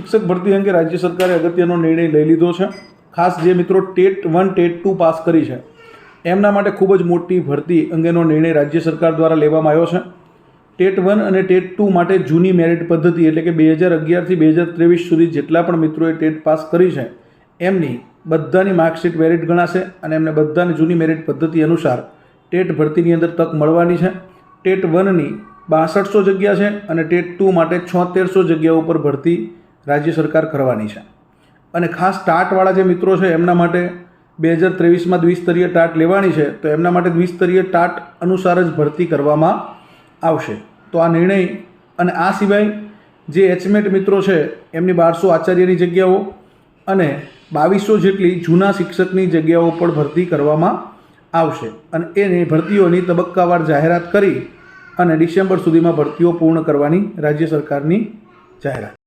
શિક્ષક ભરતી અંગે રાજ્ય સરકારે અગત્યનો નિર્ણય લઈ લીધો છે. ખાસ જે મિત્રો TET one, TET two pass કરી છે, એમના માટે ખૂબ જ મોટી ભરતી અંગેનો નિર્ણય રાજ્ય સરકાર દ્વારા લેવામાં આવ્યો છે. ટેટ વન અને ટેટ ટુ માટે જૂની મેરિટ પદ્ધતિ એટલે કે બે હજાર અગિયારથી બે હજાર ત્રેવીસ સુધી જેટલા પણ મિત્રોએ ટેટ પાસ કરી છે, એમની બધાની માર્કશીટ મેરિટ ગણાશે અને એમને બધાની જૂની મેરિટ પદ્ધતિ અનુસાર ટેટ ભરતીની અંદર તક મળવાની છે. ટેટ વનની બાસઠસો જગ્યા છે અને ટેટ ટુ માટે છોતેરસો જગ્યાઓ ઉપર ભરતી રાજ્ય સરકાર કરવાની છે. અને ખાસ ટાટવાળા જે મિત્રો છે, એમના માટે બે હજાર ત્રેવીસમાં દ્વિસ્તરીય ટાટ લેવાની છે, તો એમના માટે દ્વિસ્તરીય ટાટ અનુસાર જ ભરતી કરવામાં આવશે. તો આ નિર્ણય અને આ સિવાય જે એચમેટ મિત્રો છે, એમની બારસો આચાર્યની જગ્યાઓ અને બાવીસો જેટલી જૂના શિક્ષકની જગ્યાઓ પણ ભરતી કરવામાં આવશે. અને એની ભરતીઓની તબક્કાવાર જાહેરાત કરી અને ડિસેમ્બર સુધીમાં ભરતીઓ પૂર્ણ કરવાની રાજ્ય સરકારની જાહેરાત.